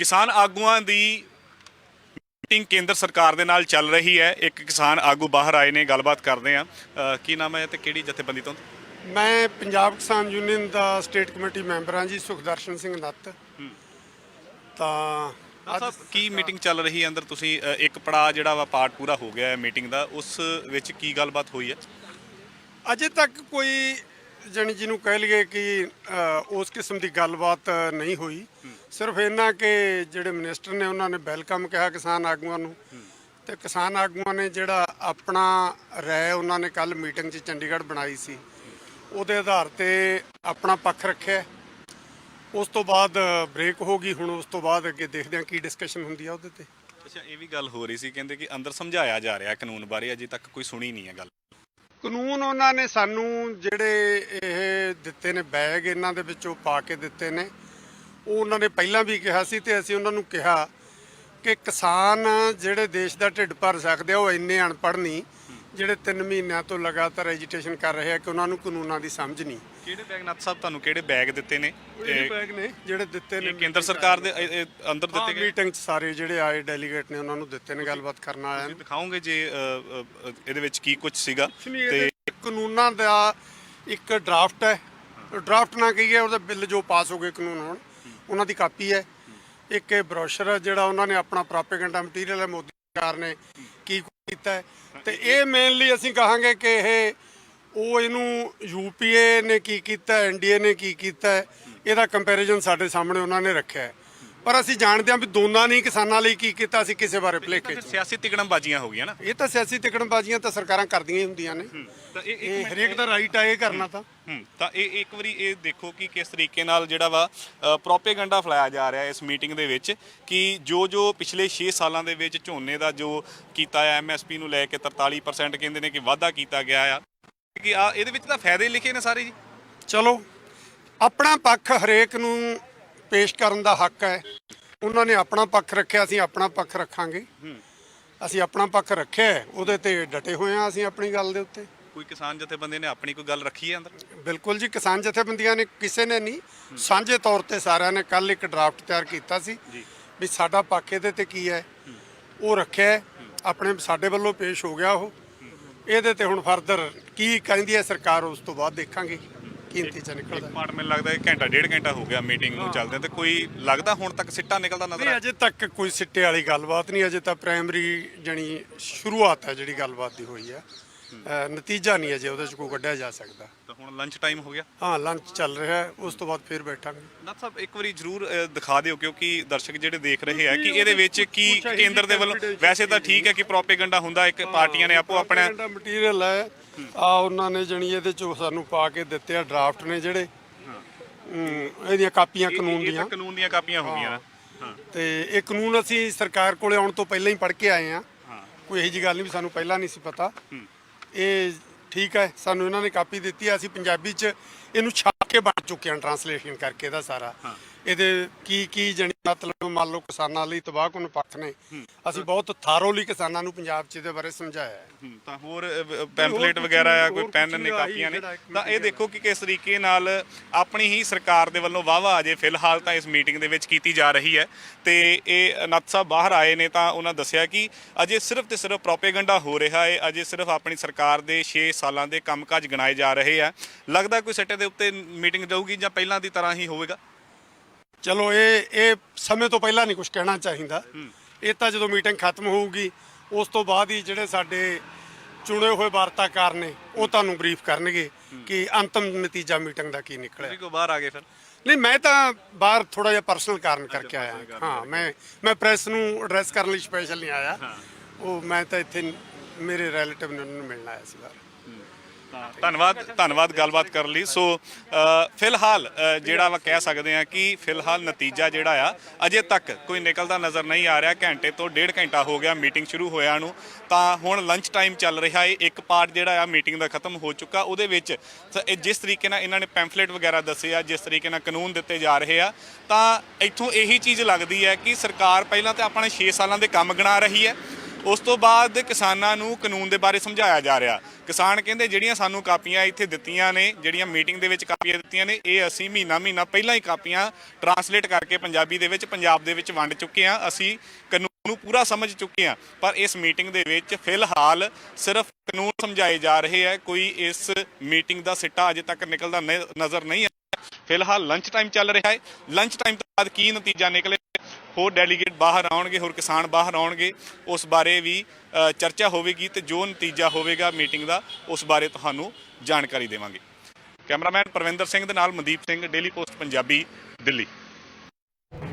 ਕਿਸਾਨ ਆਗੂਆਂ ਦੀ ਮੀਟਿੰਗ ਕੇਂਦਰ ਸਰਕਾਰ ਦੇ ਨਾਲ ਚੱਲ ਰਹੀ ਹੈ। ਇੱਕ ਕਿਸਾਨ ਆਗੂ ਬਾਹਰ ਆਏ ਨੇ ਗੱਲਬਾਤ ਕਰਦੇ ਆ ਕੀ ਨਾਮ ਹੈ ਤੇ ਕਿਹੜੀ ਜਥੇਬੰਦੀ ਤੋਂ? ਮੈਂ ਪੰਜਾਬ ਕਿਸਾਨ ਯੂਨੀਅਨ ਦਾ ਸਟੇਟ ਕਮੇਟੀ ਮੈਂਬਰ ਹਾਂ ਜੀ ਸੁਖਦਰਸ਼ਨ ਸਿੰਘ ਨੱਤ। ਤਾਂ ਸਾਹਿਬ ਕੀ ਮੀਟਿੰਗ ਚੱਲ ਰਹੀ ਹੈ ਅੰਦਰ? ਤੁਸੀਂ ਇੱਕ ਪੜਾ ਜਿਹੜਾ ਵਾ ਪਾਰਟ ਪੂਰਾ ਹੋ ਗਿਆ ਹੈ ਮੀਟਿੰਗ ਦਾ। ਉਸ ਵਿੱਚ ਕੀ ਗੱਲਬਾਤ ਹੋਈ ਹੈ? ਅਜੇ ਤੱਕ ਕੋਈ ਜਣੀ ਜਿਹਨੂੰ ਕਹਿ ਲਈਏ ਕਿ ਉਸ ਕਿਸਮ ਦੀ ਗੱਲਬਾਤ ਨਹੀਂ ਹੋਈ। ਸਿਰਫ ਇਹਨਾਂ ਕਿ ਜਿਹੜੇ ਮਿਨਿਸਟਰ ਨੇ ਉਹਨਾਂ ਨੇ ਵੈਲਕਮ ਕਿਹਾ ਕਿਸਾਨ ਆਗੂਆਂ ਨੂੰ। ਤੇ ਕਿਸਾਨ ਆਗੂਆਂ ਨੇ ਜਿਹੜਾ ਆਪਣਾ ਰਾਏ ਉਹਨਾਂ ਨੇ ਕੱਲ ਮੀਟਿੰਗ 'ਚ ਚੰਡੀਗੜ੍ਹ ਬਣਾਈ ਸੀ ਉਹਦੇ ਆਧਾਰ ਤੇ ਆਪਣਾ ਪੱਖ ਰੱਖਿਆ। ਉਸ ਤੋਂ ਬਾਅਦ ਬ੍ਰੇਕ ਹੋ ਗਈ ਹੁਣ ਉਸ ਤੋਂ ਬਾਅਦ ਅੱਗੇ ਦੇਖਦੇ ਹਾਂ ਕੀ ਡਿਸਕਸ਼ਨ ਹੁੰਦੀ ਆ ਉਹਦੇ ਤੇ। ਅੱਛਾ ਇਹ ਵੀ ਗੱਲ ਹੋ ਰਹੀ ਸੀ ਕਹਿੰਦੇ ਕਿ ਅੰਦਰ ਸਮਝਾਇਆ ਜਾ ਰਿਹਾ ਕਾਨੂੰਨ ਬਾਰੇ ਅਜੇ ਤੱਕ ਕੋਈ ਸੁਣੀ ਨਹੀਂ ਹੈ ਗੱਲ। ਕਾਨੂੰਨ ਉਹਨਾਂ ਨੇ ਸਾਨੂੰ ਜਿਹੜੇ ਇਹ ਦਿੱਤੇ ਨੇ ਬੈਗ ਇਹਨਾਂ ਦੇ ਵਿੱਚੋਂ ਪਾ ਕੇ ਦਿੱਤੇ ਨੇ। ਉਹ ਉਹਨਾਂ ਨੇ ਪਹਿਲਾਂ ਵੀ ਕਿਹਾ ਸੀ ਤੇ ਅਸੀਂ ਉਹਨਾਂ ਨੂੰ ਕਿਹਾ ਕਿ ਕਿਸਾਨ ਜਿਹੜੇ ਦੇਸ਼ ਦਾ ਢਿੱਡ ਭਰ ਸਕਦੇ ਆ ਉਹ ਇੰਨੇ ਅਨਪੜ੍ਹ ਨਹੀਂ ਜਿਹੜੇ 3 ਮਹੀਨਿਆਂ ਤੋਂ ਲਗਾਤਾਰ ਐਜੀਟੇਸ਼ਨ ਕਰ ਰਹੇ ਆ ਕਿ ਉਹਨਾਂ ਨੂੰ ਕਾਨੂੰਨਾਂ ਦੀ ਸਮਝ ਨਹੀਂ। ਕਿਹੜੇ ਬੈਗ ਨੱਥ ਸਾਹਿਬ ਤੁਹਾਨੂੰ ਕਿਹੜੇ ਬੈਗ ਦਿੱਤੇ ਨੇ? ਇਹ ਬੈਗ ਨੇ? ਜਿਹੜੇ ਦਿੱਤੇ ਨੇ ਕੇਂਦਰ ਸਰਕਾਰ ਦੇ ਅੰਦਰ ਦਿੱਤੇ ਗਏ? ਮੀਟਿੰਗ 'ਚ ਸਾਰੇ ਜਿਹੜੇ ਆਏ ਡੈਲੀਗੇਟ ਨੇ ਉਹਨਾਂ ਨੂੰ ਦਿੱਤੇ ਨੇ ਗੱਲਬਾਤ ਕਰਨ ਆਇਆ ਤੁਸੀਂ ਦਿਖਾਓਗੇ ਜੇ ਇਹਦੇ ਵਿੱਚ ਕੀ ਕੁਝ ਸੀਗਾ? ਤੇ ਕਾਨੂੰਨਾਂ ਦਾ ਇੱਕ ਡਰਾਫਟ ਹੈ। ਡਰਾਫਟ ਨਾ ਕਹੀਏ ਉਹਦਾ ਬਿੱਲ ਜੋ ਪਾਸ ਹੋ ਗਏ ਕਾਨੂੰਨ ਹੁਣ। ਉਹਨਾਂ ਦੀ ਕਾਪੀ ਹੈ। ਇੱਕ ਇਹ ਬ੍ਰੋਸ਼ਰ ਜਿਹੜਾ ਉਹਨਾਂ ਨੇ ਆਪਣਾ ਪ੍ਰੋਪੇਗੈਂਡਾ ਮਟੀਰੀਅਲ ਹੈ ਮੋਦੀ ਸਰਕਾਰ ਨੇ ਕੀ ਕੀਤਾ ਹੈ। ਤੇ ਇਹ ਮੇਨਲੀ ਅਸੀਂ ਕਹਾਂਗੇ ਕਿ ਇਹ ਉਹ ਇਹਨੂੰ ਯੂਪੀਏ ਨੇ ਕੀ ਕੀਤਾ ਐਨਡੀਏ ਨੇ ਕੀ ਕੀਤਾ ਇਹਦਾ ਕੰਪੈਰੀਜ਼ਨ ਸਾਡੇ ਸਾਹਮਣੇ ਉਹਨਾਂ ਨੇ ਰੱਖਿਆ ਹੈ। ਪਰ ਅਸੀਂ ਜਾਣਦੇ ਹਾਂ ਵੀ ਦੋਨਾਂ ਨੇ ਕਿਸਾਨਾਂ ਲਈ ਕੀ ਕੀਤਾ ਅਸੀਂ ਕਿਸੇ ਬਾਰੇ ਭੁਲੇਖੇ 'ਚ ਸਿਆਸੀ ਤਿਕੜਮਬਾਜ਼ੀਆਂ ਹੋ ਗਈਆਂ ਨਾ। ਇਹ ਤਾਂ ਸਿਆਸੀ ਤਿਕੜਮਬਾਜ਼ੀਆਂ ਤਾਂ ਸਰਕਾਰਾਂ ਕਰਦੀਆਂ ਹੀ ਹੁੰਦੀਆਂ ਨੇ। ਤਾਂ ਇਹ ਇਹ ਹਰੇਕ ਦਾ ਰਾਈਟ ਆ ਇਹ ਕਰਨਾ ਤਾਂ। ਹੂੰ ਤਾਂ ਇਹ ਇੱਕ ਵਾਰੀ ਇਹ ਦੇਖੋ ਕਿ ਕਿਸ ਤਰੀਕੇ ਨਾਲ ਜਿਹੜਾ ਵਾ ਪ੍ਰੋਪੇਗੈਂਡਾ ਫਲਾਇਆ ਜਾ ਰਿਹਾ ਇਸ ਮੀਟਿੰਗ ਦੇ ਵਿੱਚ ਕਿ ਜੋ ਜੋ ਪਿਛਲੇ 6 ਸਾਲਾਂ ਦੇ ਵਿੱਚ ਝੋਨੇ ਦਾ ਜੋ ਕੀਤਾ ਹੈ ਐਮਐਸਪੀ ਨੂੰ ਲੈ ਕੇ 43% ਕਹਿੰਦੇ ਨੇ ਕਿ ਵਾਧਾ ਕੀਤਾ ਗਿਆ ਆ। ਕਿ ਆ ਇਹਦੇ ਵਿੱਚ ਤਾਂ ਫਾਇਦੇ ਲਿਖੇ ਨੇ ਸਾਰੇ ਜੀ। ਚਲੋ ਆਪਣਾ ਪੱਖ ਹਰੇਕ ਨੂੰ ਪੇਸ਼ ਕਰਨ ਦਾ ਹੱਕ ਹੈ। ਉਹਨਾਂ ਨੇ ਆਪਣਾ ਪੱਖ ਰੱਖਿਆ ਅਸੀਂ ਆਪਣਾ ਪੱਖ ਰੱਖਾਂਗੇ। ਅਸੀਂ ਆਪਣਾ ਪੱਖ ਰੱਖਿਆ ਉਹਦੇ ਤੇ ਡਟੇ ਹੋਏ ਹਾਂ ਅਸੀਂ ਆਪਣੀ ਗੱਲ ਦੇ ਉੱਤੇ। ਕੋਈ ਕਿਸਾਨ ਜਥੇਬੰਦੀ ਨੇ ਆਪਣੀ ਕੋਈ ਗੱਲ ਰੱਖੀ ਹੈ ਅੰਦਰ? ਬਿਲਕੁਲ ਜੀ ਕਿਸਾਨ ਜਥੇਬੰਦੀਆਂ ਨੇ ਕਿਸੇ ਨੇ ਨਹੀਂ। ਸਾਂਝੇ ਤੌਰ ਤੇ ਸਾਰਿਆਂ ਨੇ ਕੱਲ ਇੱਕ ਡਰਾਫਟ ਤਿਆਰ ਕੀਤਾ ਸੀ ਵੀ ਸਾਡਾ ਪੱਖ ਇਹਦੇ ਤੇ ਕੀ ਹੈ। ਉਹ ਰੱਖਿਆ ਆਪਣੇ ਸਾਡੇ ਵੱਲੋਂ ਪੇਸ਼ ਹੋ ਗਿਆ ਉਹ। ਇਹਦੇ ਤੇ ਹੁਣ ਫਰਦਰ ਕੀ ਕਹਿੰਦੀ ਹੈ ਸਰਕਾਰ ਉਸ ਤੋਂ ਬਾਅਦ ਦੇਖਾਂਗੇ। ਕੀਮਤੀ ਚ ਨਿਕਲਦਾ ਪਾਰਟ ਮੈਨੂੰ ਲੱਗਦਾ ਇੱਕ ਘੰਟਾ ਡੇਢ ਘੰਟਾ ਹੋ ਗਿਆ ਮੀਟਿੰਗ ਨੂੰ ਚੱਲਦੇ ਤੇ ਕੋਈ ਲੱਗਦਾ ਹੁਣ ਤੱਕ ਸਿੱਟਾ ਨਿਕਲਦਾ ਨਜ਼ਰ ਨਹੀਂ ਆ? ਅਜੇ ਤੱਕ ਕੋਈ ਸਿੱਟੇ ਵਾਲੀ ਗੱਲਬਾਤ ਨਹੀਂ ਅਜੇ ਤਾਂ ਪ੍ਰਾਇਮਰੀ ਜਣੀ ਸ਼ੁਰੂਆਤ ਹੈ ਜਿਹੜੀ ਗੱਲਬਾਤ ਦੀ ਹੋਈ ਹੈ। ਨਤੀਜਾ ਨਹੀਂ ਅਜੇ ਉਹਦੇ ਚ ਕੋਈ ਕੱਢਿਆ ਜਾ ਸਕਦਾ। ਹੁਣ ਲੰਚ ਟਾਈਮ ਹੋ ਗਿਆ। ਹਾਂ ਲੰਚ ਚੱਲ ਰਿਹਾ ਹੈ ਉਸ ਤੋਂ ਬਾਅਦ ਫਿਰ ਬੈਠਾਂਗੇ। ਨਾਥ ਸਾਹਿਬ ਇੱਕ ਵਾਰੀ ਜਰੂਰ ਦਿਖਾ ਦਿਓ ਕਿਉਂਕਿ ਦਰਸ਼ਕ ਜਿਹੜੇ ਦੇਖ ਰਹੇ ਆ ਕਿ ਇਹਦੇ ਵਿੱਚ ਕੀ ਕੇਂਦਰ ਦੇ ਵੱਲੋਂ ਵੈਸੇ ਤਾਂ ਠੀਕ ਹੈ ਕਿ ਪ੍ਰੋਪੇਗੈਂਡਾ ਹੁੰਦਾ ਇੱਕ ਪਾਰਟੀਆਂ ਨੇ ਆਪੋ ਆਪਣਾ ਮਟੀਰੀਅਲ ਹੈ। ਆ ਉਹਨਾਂ ਨੇ ਜਣੀ ਇਹਦੇ ਚ ਸਾਨੂੰ ਪਾ ਕੇ ਦਿੱਤੇ ਆ ਡਰਾਫਟ ਨੇ ਜਿਹੜੇ। ਇਹਦੀਆਂ ਕਾਪੀਆਂ ਕਾਨੂੰਨ ਦੀਆਂ। ਕਾਨੂੰਨ ਦੀਆਂ ਕਾਪੀਆਂ ਹੋ ਗਈਆਂ ਤੇ ਇਹ ਕਾਨੂੰਨ ਅਸੀਂ ਸਰਕਾਰ ਕੋਲੇ ਆਉਣ ਤੋਂ ਪਹਿਲਾਂ ਹੀ ਪੜ੍ਹ ਕੇ ਆਏ ਆ ਕੋਈ ਇਹੋ ਜੀ ਗੱਲ ਨਹੀਂ ਵੀ ਸਾਨੂੰ ਪਹਿਲਾਂ ਨਹੀਂ ਸੀ ਪਤਾ। ਇਹ ਠੀਕ ਹੈ, ਸਾਨੂੰ ਇਹਨਾਂ ਨੇ ਕਾਪੀ ਦਿੱਤੀ ਹੈ, ਅਸੀਂ ਪੰਜਾਬੀ ਚ ਇਹਨੂੰ ਛਾਪ ਕੇ ਬਣ ਚੁੱਕੇ ਹਾਂ ਟਰਾਂਸਲੇਸ਼ਨ ਕਰਕੇ ਇਹਦਾ ਸਾਰਾ। ਇਹਦੇ ਕੀ ਕੀ ਜਣੀ ਮਤਲਬ ਮੰਨ ਲਓ ਕਿਸਾਨਾਂ ਲਈ ਤਬਾਹਕੁਨ ਪੱਖ ਨੇ। ਅਸੀਂ ਬਹੁਤ ਥਾਰੋਲੀ ਕਿਸਾਨਾਂ ਨੂੰ ਪੰਜਾਬ ਚ ਇਹਦੇ ਬਾਰੇ ਸਮਝਾਇਆ ਹੈ। ਤਾਂ ਹੋਰ ਪੈਂਫਲੇਟ ਵਗੈਰਾ ਆ ਕੋਈ ਹੋਰ ਪੈਨ ਕੁਛ ਨੇ ਨਹੀਂ, ਕਾਪੀਆਂ ਨੇ। ਜਿਹੜਾ ਇੱਕ ਤਾਂ ਇਹ ਦੇਖੋ ਕਿ ਕਿਸ ਤਰੀਕੇ ਨਾਲ ਆਪਣੀ ਹੀ ਸਰਕਾਰ ਦੇ ਵੱਲੋਂ ਵਾਵਾ ਅਜੇ ਫਿਲਹਾਲ ਤਾਂ ਇਸ ਮੀਟਿੰਗ ਦੇ ਵਿੱਚ ਕੀਤੀ ਜਾ ਰਹੀ ਹੈ। ਤੇ ਇਹ ਨੱਥ ਸਾਹਿਬ ਬਾਹਰ ਆਏ ਨੇ ਤਾਂ ਉਹਨਾਂ ਦੱਸਿਆ ਕਿ ਅਜੇ ਸਿਰਫ ਤੇ ਸਿਰਫ ਪ੍ਰੋਪੇਗੈਂਡਾ ਹੋ ਰਿਹਾ ਹੈ। ਅਜੇ ਸਿਰਫ ਆਪਣੀ ਸਰਕਾਰ ਦੇ 6 ਸਾਲਾਂ ਦੇ ਕੰਮਕਾਜ ਗਿਣਾਏ ਜਾ ਰਹੇ ਆ। ਲੱਗਦਾ ਕੋਈ ਸੱਟੇ ਦੇ ਉੱਤੇ ਮੀਟਿੰਗ ਜਾਊਗੀ ਜਾਂ ਪਹਿਲਾਂ ਦੀ ਤਰ੍ਹਾਂ ਹੀ ਹੋਵੇਗਾ? ਚਲੋ ਇਹ ਇਹ ਸਮੇਂ ਤੋਂ ਪਹਿਲਾਂ ਨਹੀਂ ਕੁਝ ਕਹਿਣਾ ਚਾਹੀਦਾ। ਇਹ ਤਾਂ ਜਦੋਂ ਮੀਟਿੰਗ ਖਤਮ ਹੋਊਗੀ ਉਸ ਤੋਂ ਬਾਅਦ ਹੀ ਜਿਹੜੇ ਸਾਡੇ ਚੁਣੇ ਹੋਏ ਵਾਰਤਾਕਾਰ ਨੇ ਉਹ ਤੁਹਾਨੂੰ ਬਰੀਫ ਕਰਨਗੇ ਕਿ ਅੰਤਮ ਨਤੀਜਾ ਮੀਟਿੰਗ ਦਾ ਕੀ ਨਿਕਲਿਆ। ਤੁਸੀਂ ਕੋ ਬਾਹਰ ਆ ਗਏ ਫਿਰ? ਨਹੀਂ ਮੈਂ ਤਾਂ ਬਾਹਰ ਥੋੜਾ ਜਿਹਾ ਪਰਸਨਲ ਕਾਰਨ ਕਰਕੇ ਆਇਆ। ਹਾਂ ਮੈਂ ਮੈਂ ਪ੍ਰੈਸ ਨੂੰ ਐਡਰੈਸ ਕਰਨ ਲਈ ਸਪੈਸ਼ਲ ਨਹੀਂ ਆਇਆ। ਉਹ ਮੈਂ ਤਾਂ ਇੱਥੇ ਮੇਰੇ ਰਿਲੇਟਿਵ ਨੂੰ ਮਿਲਣ ਆਇਆ ਸੀ ਬਾਹਰ। ਧੰਨਵਾਦ ਧੰਨਵਾਦ ਗੱਲਬਾਤ ਕਰਨ ਲਈ। ਸੋ ਫਿਲਹਾਲ ਜਿਹੜਾ ਵਾ ਕਹਿ ਸਕਦੇ ਆ ਕਿ ਫਿਲਹਾਲ ਨਤੀਜਾ ਜਿਹੜਾ ਆ, ਅਜੇ ਤੱਕ ਕੋਈ ਨਿਕਲਦਾ ਨਜ਼ਰ ਨਹੀਂ ਆ ਰਿਹਾ। ਘੰਟੇ ਤੋਂ ਡੇਢ ਘੰਟਾ ਹੋ ਗਿਆ ਮੀਟਿੰਗ ਸ਼ੁਰੂ ਹੋਇਆ ਨੂੰ। ਤਾਂ ਹੁਣ ਲੰਚ ਟਾਈਮ ਚੱਲ ਰਿਹਾ ਏ। ਇੱਕ ਪਾਰਟ ਜਿਹੜਾ ਆ ਮੀਟਿੰਗ ਦਾ ਖਤਮ ਹੋ ਚੁੱਕਾ। ਉਹਦੇ ਵਿੱਚ ਸ- ਜਿਸ ਤਰੀਕੇ ਨਾਲ ਇਹਨਾਂ ਨੇ ਪੈਂਫਲੇਟ ਵਗੈਰਾ ਦੱਸੇ ਆ, ਜਿਸ ਤਰੀਕੇ ਨਾਲ ਕਾਨੂੰਨ ਦਿੱਤੇ ਜਾ ਰਹੇ ਆ, ਤਾਂ ਇੱਥੋਂ ਇਹੀ ਚੀਜ਼ ਲੱਗਦੀ ਹੈ ਕਿ ਸਰਕਾਰ ਪਹਿਲਾਂ ਤਾਂ ਆਪਣੇ 6 ਸਾਲਾਂ ਦੇ ਕੰਮ ਗਿਣਾ ਰਹੀ ਹੈ। ਉਸ ਤੋਂ ਬਾਅਦ ਕਿਸਾਨਾਂ ਨੂੰ ਕਾਨੂੰਨ ਦੇ ਬਾਰੇ ਸਮਝਾਇਆ ਜਾ ਰਿਹਾ। ਕਿਸਾਨ ਕਹਿੰਦੇ ਜਿਹੜੀਆਂ ਸਾਨੂੰ ਕਾਪੀਆਂ ਇੱਥੇ ਦਿੱਤੀਆਂ ਨੇ, ਜਿਹੜੀਆਂ ਮੀਟਿੰਗ ਦੇ ਵਿੱਚ ਕਾਪੀਆਂ ਦਿੱਤੀਆਂ ਨੇ, ਇਹ ਅਸੀਂ ਮਹੀਨਾ ਮਹੀਨਾ ਪਹਿਲਾਂ ਹੀ ਕਾਪੀਆਂ ਟਰਾਂਸਲੇਟ ਕਰਕੇ ਪੰਜਾਬੀ ਦੇ ਵਿੱਚ, ਪੰਜਾਬ ਦੇ ਵਿੱਚ ਵੰਡ ਚੁੱਕੇ ਹਾਂ। ਅਸੀਂ ਕਾਨੂੰਨ ਨੂੰ ਪੂਰਾ ਸਮਝ ਚੁੱਕੇ ਹਾਂ। ਪਰ ਇਸ ਮੀਟਿੰਗ ਦੇ ਵਿੱਚ ਫਿਲਹਾਲ ਸਿਰਫ ਕਾਨੂੰਨ ਸਮਝਾਏ ਜਾ ਰਹੇ ਹੈ। ਕੋਈ ਇਸ ਮੀਟਿੰਗ ਦਾ ਸਿੱਟਾ ਅਜੇ ਤੱਕ ਨਿਕਲਦਾ ਨ- ਨਜ਼ਰ ਨਹੀਂ ਆਇਆ। ਫਿਲਹਾਲ ਲੰਚ ਟਾਈਮ ਚੱਲ ਰਿਹਾ ਹੈ। ਲੰਚ ਟਾਈਮ ਤੋਂ ਬਾਅਦ ਕੀ ਨਤੀਜਾ ਨਿਕਲੇ ਹੋਰ ਡੈਲੀਗੇਟ ਬਾਹਰ ਆਉਣਗੇ, ਹੋਰ ਕਿਸਾਨ ਬਾਹਰ ਆਉਣਗੇ, ਉਸ ਬਾਰੇ ਵੀ ਚਰਚਾ ਹੋਵੇਗੀ ਤੇ ਜੋ ਨਤੀਜਾ ਹੋਵੇਗਾ ਮੀਟਿੰਗ ਦਾ, ਉਸ ਬਾਰੇ ਤੁਹਾਨੂੰ ਜਾਣਕਾਰੀ ਦੇਵਾਂਗੇ। ਕੈਮਰਾਮੈਨ ਪ੍ਰਵਿੰਦਰ ਸਿੰਘ ਦੇ ਨਾਲ ਮਨਦੀਪ ਸਿੰਘ ਡੇਲੀ ਪੋਸਟ ਪੰਜਾਬੀ, ਦਿੱਲੀ।